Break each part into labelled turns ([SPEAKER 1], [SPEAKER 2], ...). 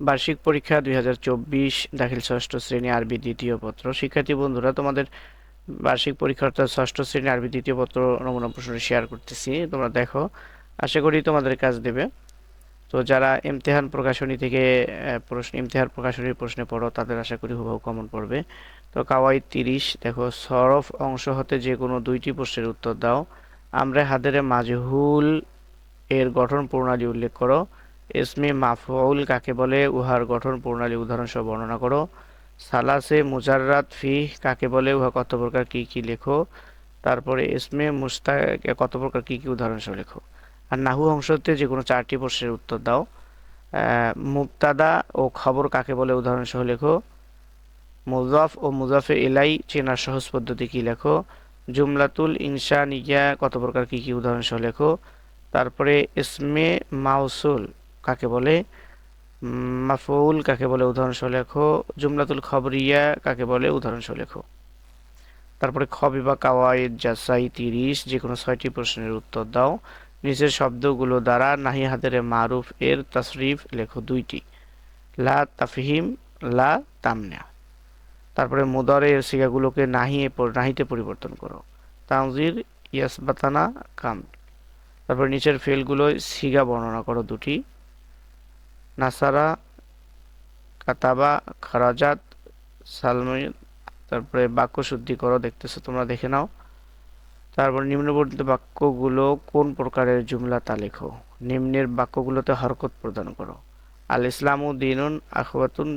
[SPEAKER 1] বার্ষিক পরীক্ষা দুই হাজার চব্বিশ, দাখিল ষষ্ঠ শ্রেণি আরবি দ্বিতীয় পত্র। শিক্ষার্থী বন্ধুরা, তোমাদের বার্ষিক পরীক্ষা অর্থাৎ ষষ্ঠ শ্রেণি আরবি দ্বিতীয় পত্র নমুনা প্রশ্ন শেয়ার করতেছি। তোমরা দেখো, আশা করি তোমাদের কাজ দেবে। তো যারা ইমতেহান প্রকাশনী থেকে প্রশ্ন, ইমতেহান প্রকাশনীর প্রশ্নে পড়ো, তাদের আশা করি হুবহু কমন পড়বে। তো কাওয়াই তিরিশ, দেখো, সরফ অংশ হতে যে কোনো দুইটি প্রশ্নের উত্তর দাও। আমরা হাদেরে মাজহুল এর গঠন প্রণালী উল্লেখ করো। ইসমে মাফউল কাকে বলে? উহার গঠন প্রণালী উদাহরণ সহ বর্ণনা করো। সালাসে মুজাররাত ফি কাকে বলে? উহা কত প্রকার কি কি লেখো? তারপরে ইসমে মুস্তাক কত প্রকার কি কি উদাহরণ সহ লেখো? আর নাহু অংশতে যে কোনো চারটি প্রশ্নের উত্তর দাও। আহ, মুবতাদা ও খবর কাকে বলে? উদাহরণ সহ লেখো। মুজাফ ও মুজাফে এলাই চেনার সহজ পদ্ধতি কি লেখো? জুমলাতুল ইনসানিয়া কত প্রকার কি কি উদাহরণ সহ লেখো? তারপরে ইসমে মাউসুল কাকে বলে? উম, মাফউল কাকে বলে? উদাহরণ লেখো। জুমলাতুল খবরিয়া কাকে বলে? উদাহরণ লেখো। তারপরে খবি বা কাওয়াইদ জাসাই তিরিশ যে কোনো ছয়টি প্রশ্নের উত্তর দাও। নিচের শব্দগুলো দ্বারা নাহি হাতের মারুফ এর তাসরিফ লেখো দুইটি। লা তাফহিম লা তামনা। তারপরে মুদারের সিগাগুলোকে নাহি নাহিতে পরিবর্তন করো। তানজির ইয়াসবাতানা কাম তারপরে নিচের ফেলগুলো সিগা বর্ণনা করো দুটি। নাসারা, কাতাবা, খারাজাত সালমি তারপরে বাক্য শুদ্ধি করো, দেখতেছো, তোমরা দেখে নাও। তারপর নিম্নবর্ণিত বাক্যগুলো কোন প্রকারের জুমলা তা লেখো। নিম্নের বাক্যগুলোতে হরকত প্রদান করো। আল ইসলামু দিনুন আখবাতুন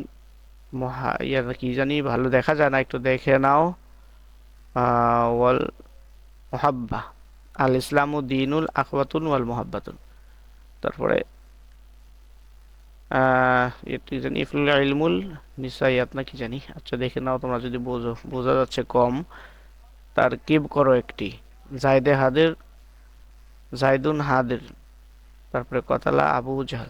[SPEAKER 1] মহা ইয়া কি জানি, ভালো দেখা যায় না, একটু দেখে নাও। ওয়াল মোহাব্বা। আল ইসলামু দিনুল আখওয়াতুন ওয়াল মোহাব্বাতুন। তারপরে জানি ইফলুল ইলমুল নিসাইয়াত না কি জানি। আচ্ছা দেখে নাও তোমরা যদি বোঝো, বোঝা যাচ্ছে কম। তার কিব করো একটি। জায়দে হাদের, জায়দুন হাদের। তারপরে কতালা আবু জাহাল।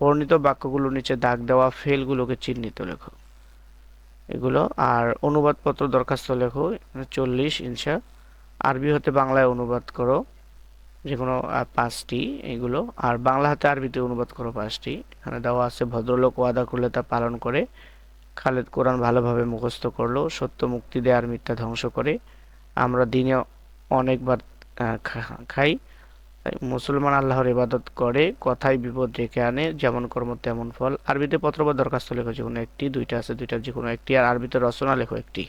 [SPEAKER 1] বর্ণিত বাক্যগুলোর নিচে দাগ দেওয়া ফেলগুলোকে চিহ্নিত লেখো। এগুলো, আর অনুবাদপত্র দরখাস্ত লেখো, চল্লিশ, ইনশা। আরবি হতে বাংলায় অনুবাদ করো। যে কোনো পাঁচটি এগুলো। আর বাংলা হাতে আরবিতে অনুবাদ করো পাঁচটি। এখানে দেওয়া আছে, ভদ্রলোক ওয়াদা করলে তা পালন করে। খালেদ কোরআন ভালোভাবে মুখস্থ করল, সত্য মুক্তি দেয় আর মিথ্যা ধ্বংস করে। আমরা দিনে অনেকবার খাই। মুসলমান আল্লাহর ইবাদত করে, কথায় বিপদ ডেকে আনে, যেমন কর্ম তেমন ফল। আরবিতে পত্র বা দরখাস্ত লেখো যে কোনো একটি, দুইটা আছে, দুইটা যে কোনো একটি। আর আরবিতে রচনা লেখো একটি।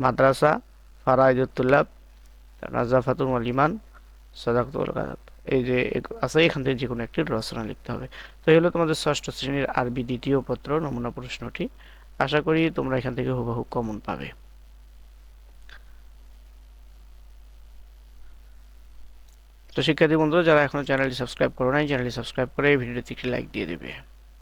[SPEAKER 1] মাদ্রাসা ফারাইদুল্লাহ রাজাফাতুল ওয়াল ইমান সাদাকাতুল গাদাব এই যে আছে এখান থেকে যে কোনো একটি রচনা লিখতে হবে। তো এই হলো তোমাদের ষষ্ঠ শ্রেণির আরবি দ্বিতীয় পত্র, নমুনা প্রশ্নটি। আশা করি তোমরা এখান থেকে হুবহু কমন পাবে। তো শিক্ষার্থী বন্ধুরা, যারা এখনও চ্যানেলটি সাবস্ক্রাইব করো নাই চ্যানেলটি সাবস্ক্রাইব করে এই ভিডিওতে লাইক দিয়ে দেবে।